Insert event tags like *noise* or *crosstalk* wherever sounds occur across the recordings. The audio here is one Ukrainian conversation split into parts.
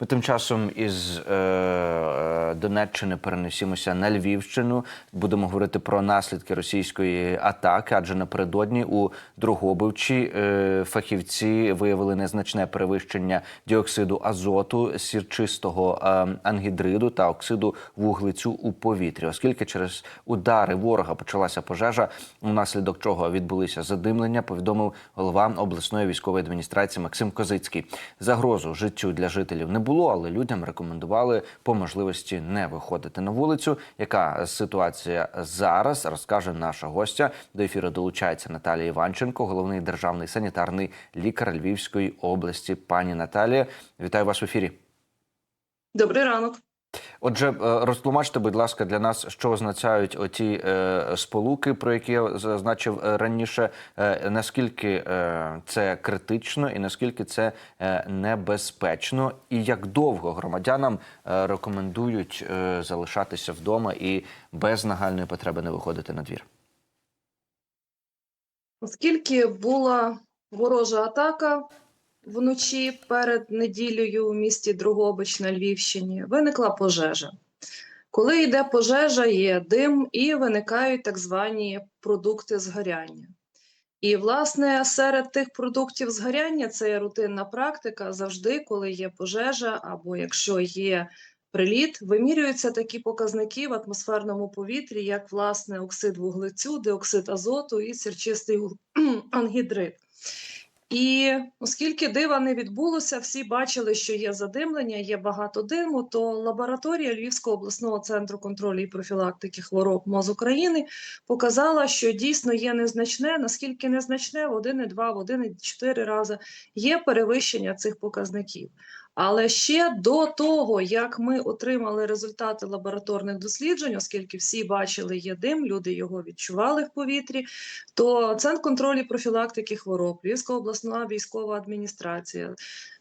Ми тим часом із е, е, Донеччини перенесімося на Львівщину. Будемо говорити про наслідки російської атаки, адже напередодні у Дрогобичі е, фахівці виявили незначне перевищення діоксиду азоту, сірчистого е, ангідриду та оксиду вуглецю у повітрі, оскільки через удари ворога почалася пожежа, унаслідок чого відбулися задимлення, повідомив голова обласної військової адміністрації Максим Козицький. Загрозу життю для жителів не було, але людям рекомендували по можливості не виходити на вулицю. Яка ситуація зараз розкаже наша гостя? До ефіру долучається Наталія Іванченко, головний державний санітарний лікар Львівської області. Пані Наталія, вітаю вас в ефірі. Добрий ранок. Отже, е, розтлумачте, будь ласка, для нас, що означають оті е, сполуки, про які я зазначив е, раніше. Наскільки це критично і наскільки це небезпечно, і як довго громадянам рекомендують залишатися вдома і без нагальної потреби не виходити на двір? Оскільки була ворожа атака вночі перед неділею у місті Другобич на Львівщині, виникла пожежа. Коли йде пожежа, є дим і виникають так звані продукти згоряння. І, власне, серед тих продуктів згоряння це є рутинна практика. Завжди, коли є пожежа, або якщо є приліт, вимірюються такі показники в атмосферному повітрі, як власне оксид вуглецю, диоксид азоту і сірчистий *clears throat* ангідрид. І оскільки дива не відбулося, всі бачили, що є задимлення, є багато диму, то лабораторія Львівського обласного центру контролю і профілактики хвороб МОЗ України показала, що дійсно є незначне, наскільки незначне, в 1,2, в 1,4 рази є перевищення цих показників. Але ще до того, як ми отримали результати лабораторних досліджень, оскільки всі бачили є дим, люди його відчували в повітрі, то Центр контролю і профілактики хвороб, Львівська обласна військова адміністрація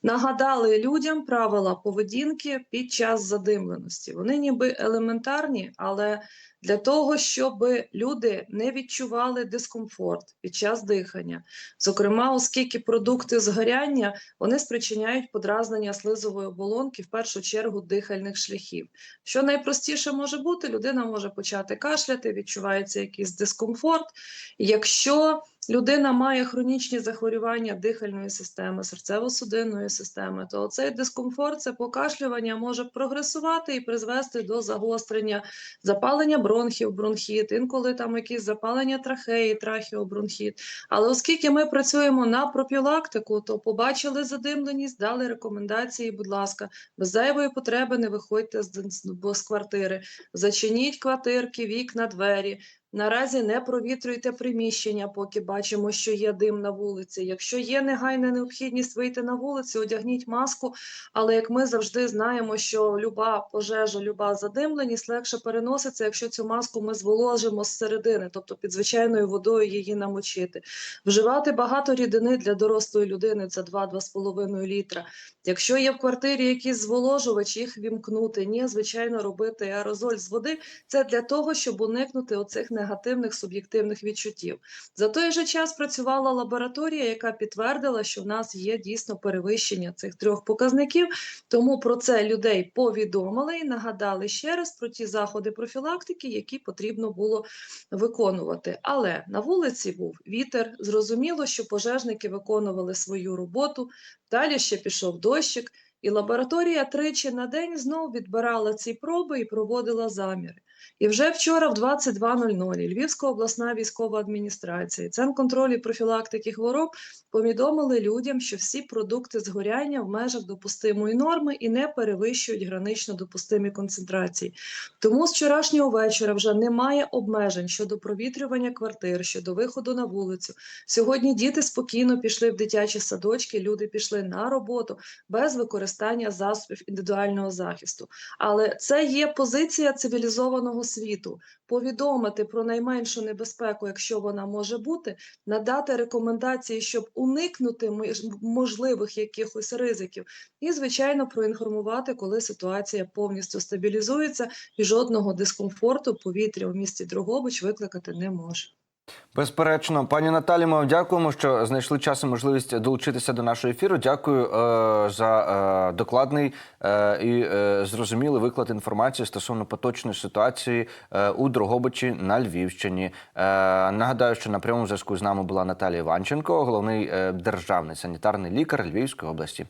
нагадали людям правила поведінки під час задимленості. Вони ніби елементарні, але для того, щоб люди не відчували дискомфорт під час дихання, зокрема, оскільки продукти згоряння вони спричиняють подразнення слизової оболонки, в першу чергу дихальних шляхів. Що найпростіше може бути, людина може почати кашляти, відчувається якийсь дискомфорт. Якщо людина має хронічні захворювання дихальної системи, серцево-судинної системи, то цей дискомфорт, це покашлювання може прогресувати і призвести до загострення, запалення бронхів, бронхіт, інколи там якісь запалення трахеї, трахеобронхіт. Але оскільки ми працюємо на профілактику, то побачили задимленість, дали рекомендації, будь ласка, без зайвої потреби не виходьте з квартири, зачиніть квартирки, вікна, двері. Наразі не провітрюйте приміщення, поки бачимо, що є дим на вулиці. Якщо є негайна необхідність вийти на вулицю, одягніть маску. Але як ми завжди знаємо, що люба пожежа, люба задимленість легше переноситься, якщо цю маску ми зволожимо з середини, тобто під звичайною водою її намочити. Вживати багато рідини для дорослої людини це 2-2,5 літра. Якщо є в квартирі якийсь зволожувач, їх вімкнути. Ні, звичайно, робити аерозоль з води. Це для того, щоб уникнути оцих негативних суб'єктивних відчуттів. За той же час працювала лабораторія, яка підтвердила, що в нас є дійсно перевищення цих трьох показників. Тому про це людей повідомили і нагадали ще раз про ті заходи профілактики, які потрібно було виконувати. Але на вулиці був вітер. Зрозуміло, що пожежники виконували свою роботу. Далі ще пішов дощик. І лабораторія тричі на день знову відбирала ці проби і проводила заміри. І вже вчора, в 22.00, Львівська обласна військова адміністрація, Центр контролю і профілактики хвороб повідомили людям, що всі продукти згоряння в межах допустимої норми і не перевищують гранично допустимі концентрації. Тому з вчорашнього вечора вже немає обмежень щодо провітрювання квартир, щодо виходу на вулицю. Сьогодні діти спокійно пішли в дитячі садочки, люди пішли на роботу без використання засобів індивідуального захисту. Але це є позиція цивілізованого світу. Повідомити про найменшу небезпеку, якщо вона може бути, надати рекомендації, щоб уникнути мож- можливих якихось ризиків, і звичайно проінформувати, коли ситуація повністю стабілізується, і жодного дискомфорту повітря в місті Дрогобич викликати не може. Безперечно, пані Наталі, ми дякуємо, що знайшли час і можливість долучитися до нашого ефіру. Дякую е, за е, докладний е, і е, зрозумілий виклад інформації стосовно поточної ситуації е, у Дрогобичі на Львівщині. Е, нагадаю, що на прямому зв'язку з нами була Наталія Іванченко, головний е, державний санітарний лікар Львівської області.